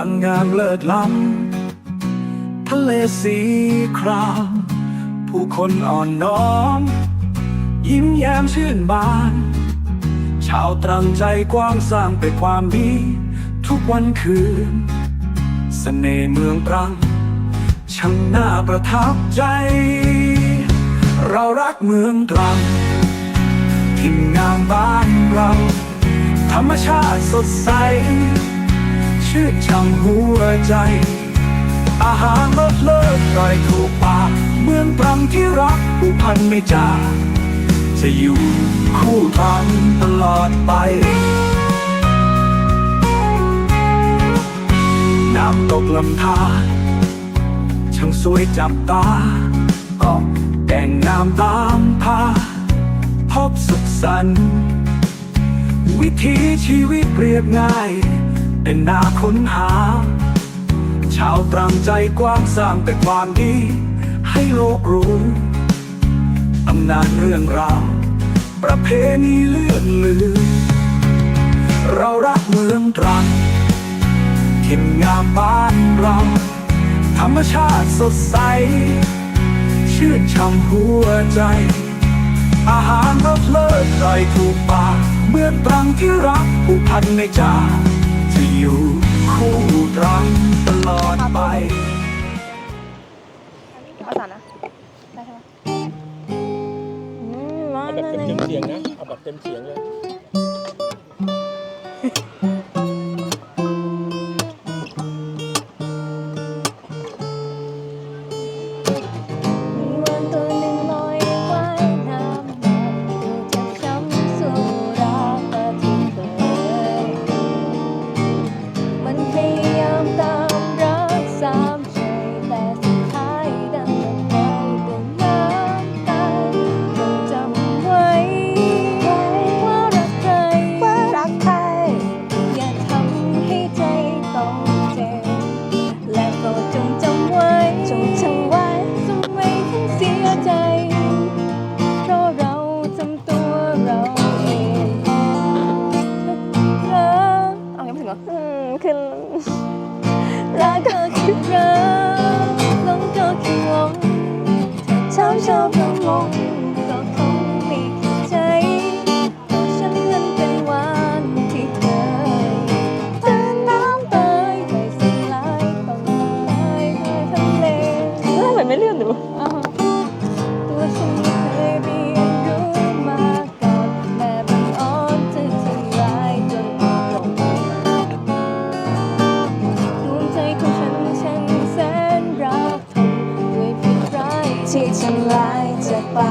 รังงามเลิศล้ำทะเลสีครามผู้คนอ่อนน้อม ยิ้มแย้มชื่นบาน ชาวตรังใจกว้างสร้างไปความดี ทุกวันคืนเสน่ห์เมืองตรัง ช่างน่าประทับใจ เรารักเมืองตรังทิ่งามบ้านเรา ธรรมชาติสดใส ชื่นช่ำหัวใจ อาหารรสเลิศอร่อยถูกปากเมืองตรังที่รักผู้พันไม่จากจะอยู่คู่ทางตลอดไป น้ำตกลำธารช่างสวยจับตาก็แก่งน้ำตามพาพบสุขสันต์วิถีชีวิตเรียบง่าย เป็นนาค้นหา ชาวตรังใจกว้างสร้างแต่ความดี ให้โลกรู้ตำนานเรื่องราว ประเพณีเลื่อนลือ เรารักเมืองตรังทิ่นงามบ้านเรา ธรรมชาติสดใส ชื่นช่ำหัวใจ อาหารรสเลิศอร่อยถูกปากเมืองตรังที่รักผู้พันในจา จะอยู่คู่ตรังตลอดไปภาสานะ ได้ใช่ไหมอืมมาเอาแบบเต็มเสียงนะ เอาแบบเต็มเสียงเลย อืมา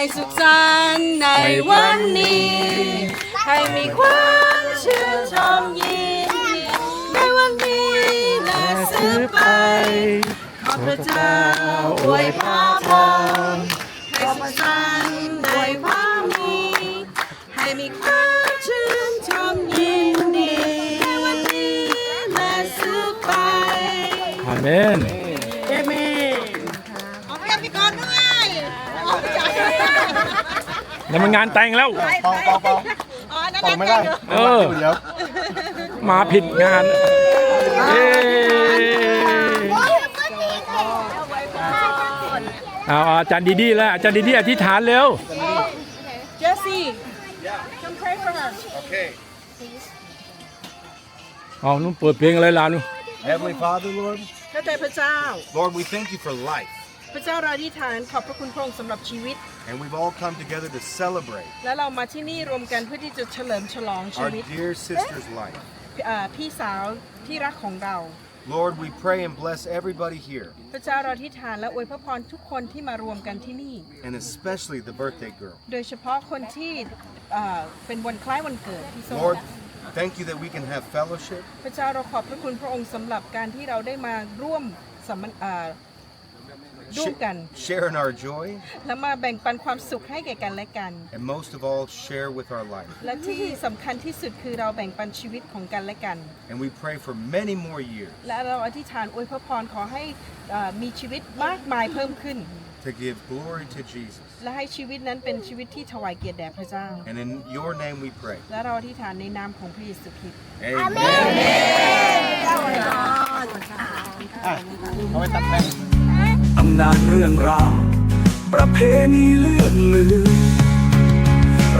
ให้สุขสันต์ในวันนี้ ให้มีความชื่นชมยินดีในวันนี้และสืบไป ขอพระเจ้าอวยพรให้สุขสันต์ในความนี้ ให้มีความชื่นชมยินดีในวันนี้และสืบไป อาเมน เอเมนขอพระพี่กรด้วย แล้วมันงานแต่งแล้วเปาเปาเปาอ๋อ นั่นเปาไม่ได้เออเดี๋ยวมาผิดงานเย้เอาเอาอาจารย์ดีดีแล้วอาจารย์ดีดีอธิษฐานเร็วเจสซี่ come pray for her เอานุ่นเปิดเพลงอะไรล่ะนุ่น Heavenly Father Lord ข้าแต่พระเจ้า Lord we thank you for life พระเจ้าเราอธิษฐานขอบพระคุณพระองค์สำหรับชีวิต and we've all come together to celebrate และเรามาที่นี่รวมกันเพื่อที่จะเฉลิมฉลองชี our วิต dear sister's life อ่าพี่สาวที่รักของเรา Lord we pray and bless everybody here พระเจ้าเราอธิษฐานและอวยพระพรทุกคนที่มารวมกันที่นี่ and especially the birthday girl โดยเฉพาะคนที่อ่าเป็นวันคล้ายวันเกิดพี่โซ Lord thank you that we can have fellowship พระเจ้าเราขอบพระคุณพระองค์สำหรับการที่เราได้มาร่วมสำมันอ่า ร่วมกัน share in our joy และมาแบ่งปันความสุขให้แก่กันและกัน and most of all share with our life และที่สำคัญที่สุดคือเราแบ่งปันชีวิตของกันและกัน and we pray for many more years และเราอธิษฐานอวยพระพรขอให้เอ่อมีชีวิตมากมายเพิ่มขึ้น to give glory to Jesus และให้ชีวิตนั้นเป็นชีวิตที่ถวายเกียรติแด่พระเจ้า and in your name we pray และเราอธิษฐานในนามของพระเยซูคริสต์ Amen เอาไปตัดแป้งตำนานเรื่องราว ประเพณีเลื่อนลือ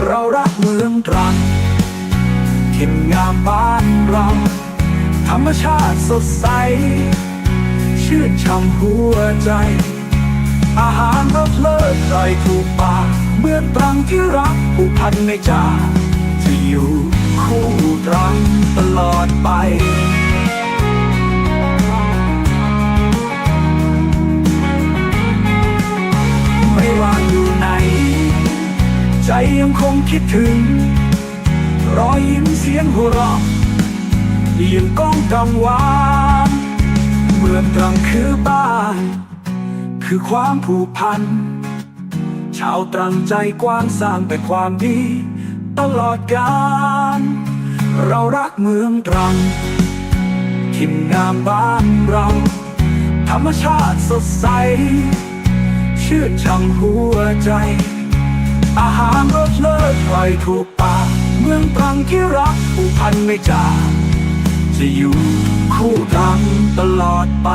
เรารักเมืองตรังถิ่นงามบ้านเรา ธรรมชาติสดใส ชื่นช่ำหัวใจ อาหารรสเลิศใครถูกปากเมืองตรังที่รักผูกพันในใจจะอยู่คู่ตรัง ดถึง รอยยิ้มเสียงหัวเราะยังก้องกังวานเมืองตรังคือบ้าน คือความผูกพัน ชาวตรังใจกว้างสร้างแต่ความดี ตลอดกาลเรารักเมืองตรังทิมงามบ้านเรา ธรรมชาติสดใส ชื่นช่ำหัวใจ อาหารรสเลิศไฟถูกปากเมืองตรังที่รักผูกพันไม่จากจะอยู่คู่ตรังตลอดไป